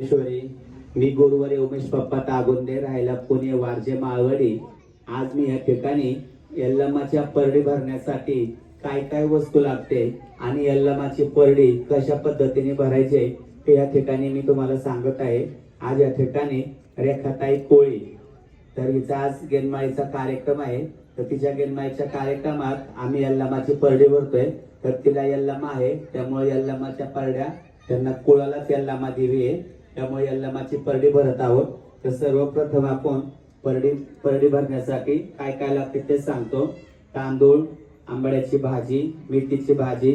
ईश्वरी मी गुरुवारी उमेश पप्पा तागुंदे राहायला पुणे वारजे माळवडी. आज मी या ठिकाणी यल्लमाच्या परडी भरण्यासाठी काय काय वस्तू लागते आणि यल्लमाची परडी कशा पद्धतीने भरायचे ते या ठिकाणी मी तुम्हाला सांगत आहे. आज या ठिकाणी रेखाताई कोळी. तर हिचा आज गेनमाळीचा कार्यक्रम आहे. तर तिच्या गेनमाळीच्या कार्यक्रमात आम्ही यल्लमाची परडी भरतोय. तर तिला यल्लमा आहे. त्यामुळे यल्लमाच्या परड्या त्यांना कुळालाच यल्लामा देवी आहे. त्यामुळे यल्लामाची परडी भरत आहोत. तर सर्वप्रथम आपण परडी परडी भरण्यासाठी काय काय लागते ते सांगतो. तांदूळ आंबड्याची भाजी मेथीची भाजी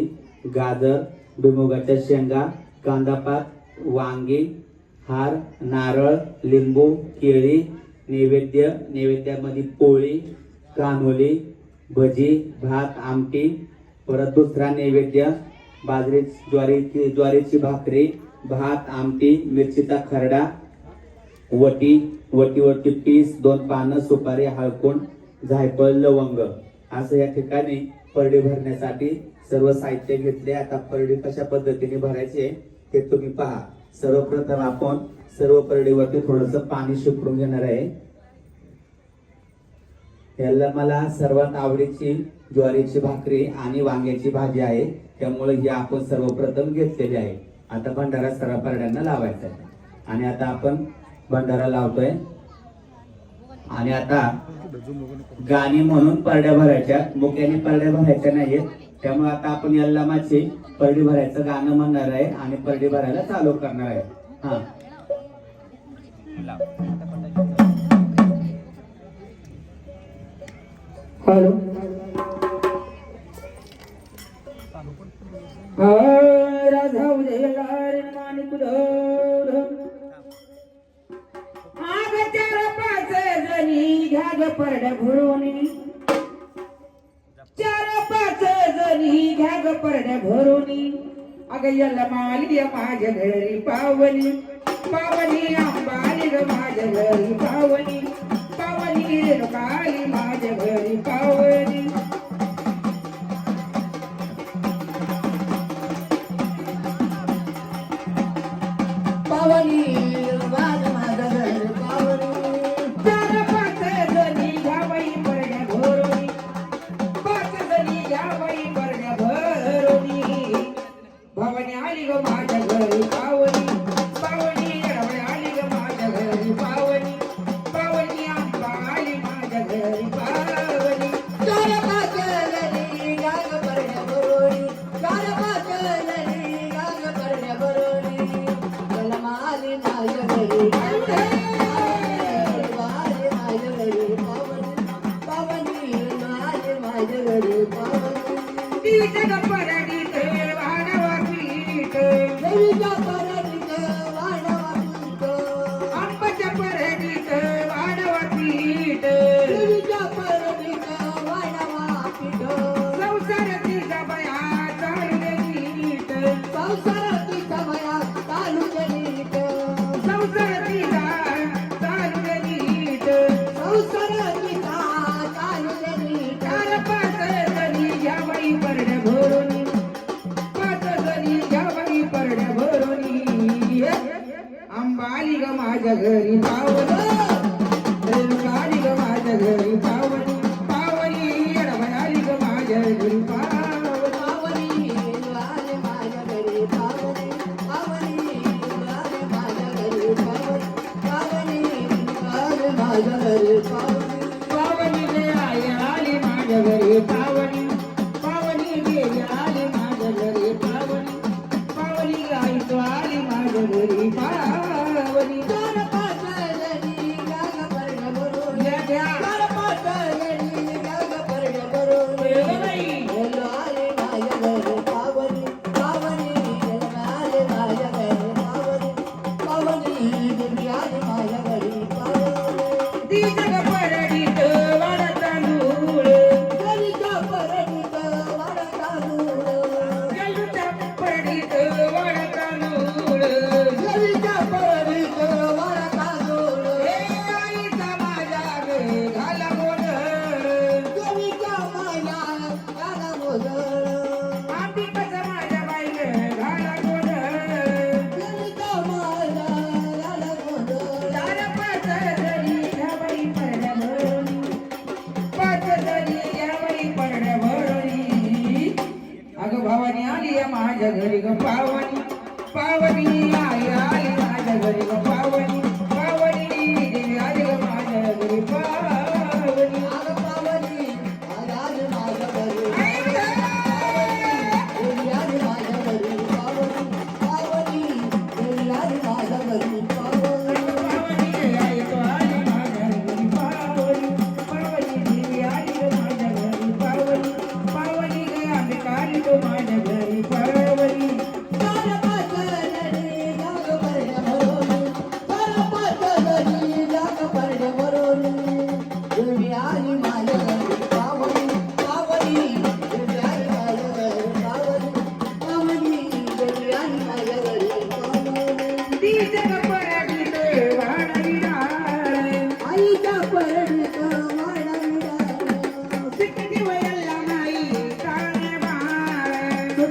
गाजर भुईमुगाच्या शेंगा कांदापात वांगी हार नारळ लिंबू केळी नैवेद्य नैवेद्यामध्ये पोळी कानोली भजी भात आमटी परत दुसरा नैवेद्य बाजरी ज्वारीची ज्वारीची भाकरी भात आमटी मिरचीचा खरडा वटी वटीवरती पीस दोन पानं सुपारी हळकुंड जायफळ लवंग. असं या ठिकाणी परडी भरण्यासाठी सर्व साहित्य घेतले. आता परडी कशा पद्धतीने भरायचे ते तुम्ही पहा. सर्वप्रथम आपण सर्व परडीवरती थोडस पाणी शिपरून घेणार आहे. याला मला सर्वात आवडीची ज्वारीची भाकरी आणि वांग्याची भाजी आहे. त्यामुळे ही आपण सर्वप्रथम घेतलेली आहे. आता भंडारा सरा परड्यांना लावायचा आहे आणि आता आपण भंडारा लावतोय. आणि आता गाणी म्हणून परड्या भरायच्या मुक्याने परड्या भरायच्या नाहीयेत. त्यामुळे आता आपण यल्लामाची परडी भरायचं गाणं म्हणणार आहे आणि परडी भरायला चालू करणार आहे. हा. हॅलो. राधा उदयला रे माणिक धोड आग चार पाच जणी घ्या ग परड्या भरून. चार पाच जणी घ्या ग परड्या भरून. अग याला माली माझ्या घरी पावनी पावनी आंबाली ग माझ्या घरी पावनी पावनी काली माझ्या घरी पावनी Colônia. आली ग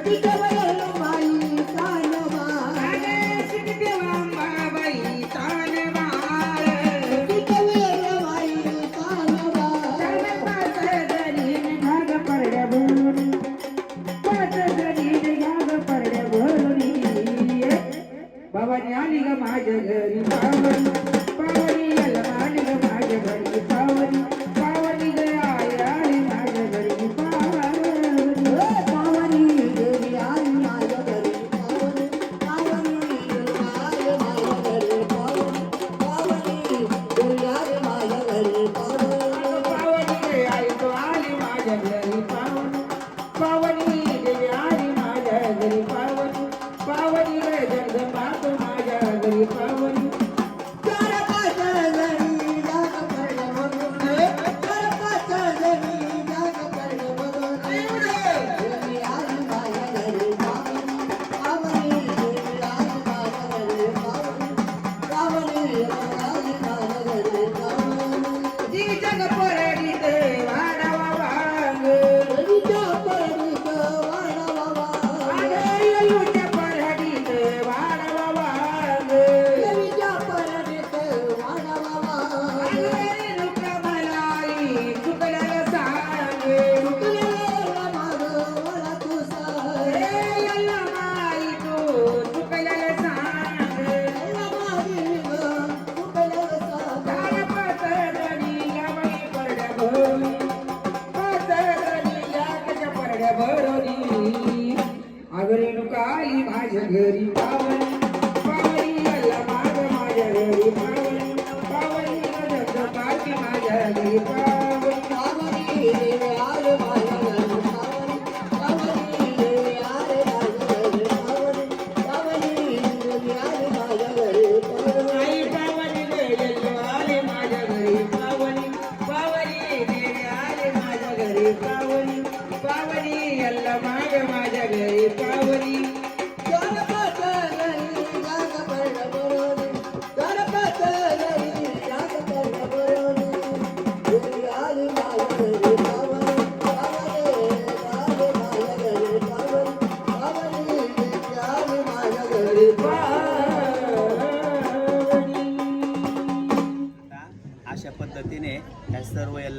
Thank you.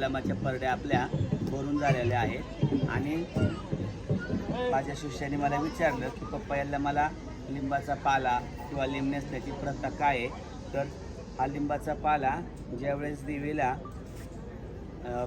कलमाच्या परड्या आपल्या भरून झालेल्या आहेत. आणि माझ्या शिष्याने मला विचारलं की पप्पा याला मला लिंबाचा पाला किंवा लिंब नेसण्याची प्रथा काय आहे? तर हा लिंबाचा पाला ज्यावेळेस देवीला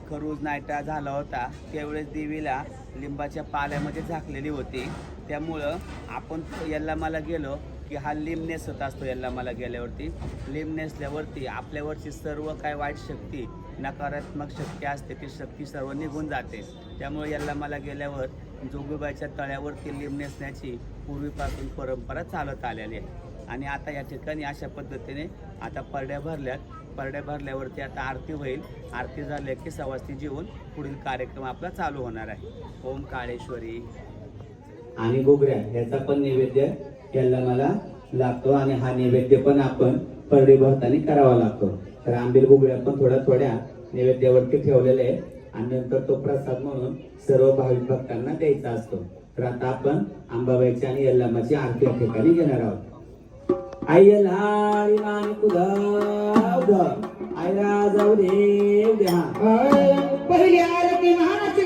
खरूज नायटा झाला होता त्यावेळेस देवीला लिंबाच्या पाल्यामध्ये झाकलेली होती. त्यामुळं आपण यल्लामाला गेलो की हा लिंब नेसत असतो यल्लामाला गेल्यावरती. लिंब नेसल्यावरती आपल्यावरची सर्व काय वाईट शक्ती नकारात्मक शक्ती असते ती शक्ती सर्व निघून जाते. त्यामुळे याला मला गेल्यावर जोगोबाच्या तळ्यावरती लिंब नेसण्याची पूर्वीपासून परंपरा चालत आलेली आहे. आणि आता या ठिकाणी अशा पद्धतीने आता परड्या भरल्यात. परड्या भरल्यावरती आता आरती होईल. आरती झाल्या की सवासनी जेवून पुढील कार्यक्रम आपला चालू होणार आहे. ओम काळेश्वरी. आणि गोगऱ्या याचा पण नैवेद्य याला मला लागतो आणि हा नैवेद्य पण आपण परडे भरताना करावा लागतो. तर आंबील गोगऱ्या पण थोड्या थोड्या नैवेद्यावरती ठेवलेल्या आहेत. आणि नंतर तो प्रसाद म्हणून सर्व भाविक भक्तांना द्यायचा असतो. तर आता आपण आंबाबाईची आणि यल्लामाची आरती या ठिकाणी घेणार आहोत. आई लाडी आई राजाऊ देव द्या पहिली आरती महाराष्ट्र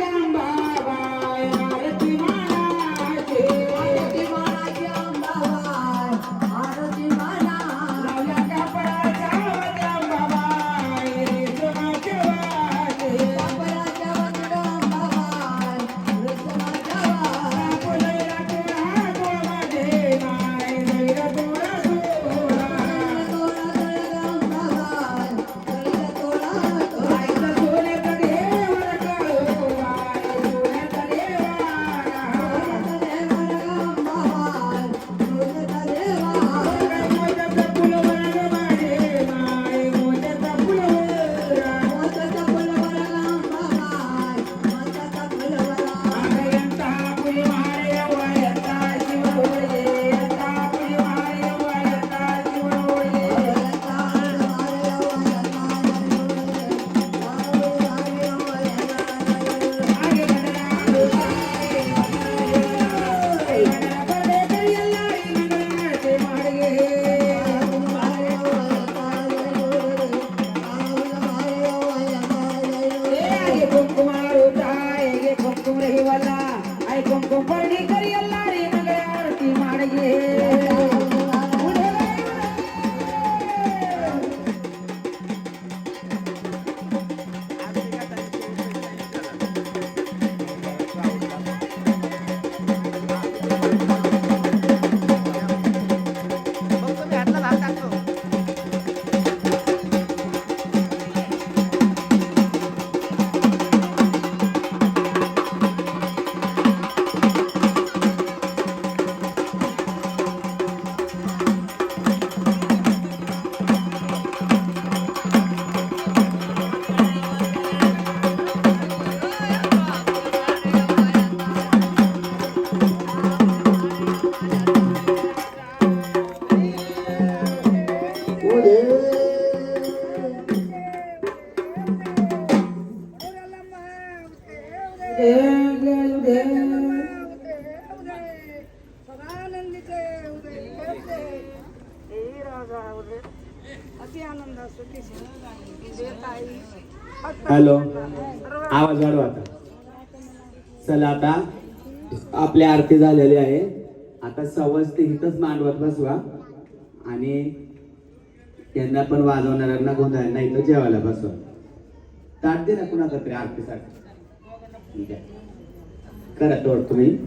தாயே हॅलो आवाज वाढवा आता. चला आता आपली आरती झालेली आहे. आता सवस ते इथंच मांडवत बसवा. आणि त्यांना पण वाजवणाऱ्यांना गोंधळांना इथं जेवायला बसवा. ताट दे ना कुणाकडे आरतीसाठी. ठीक आहे. करा तोड तुम्ही.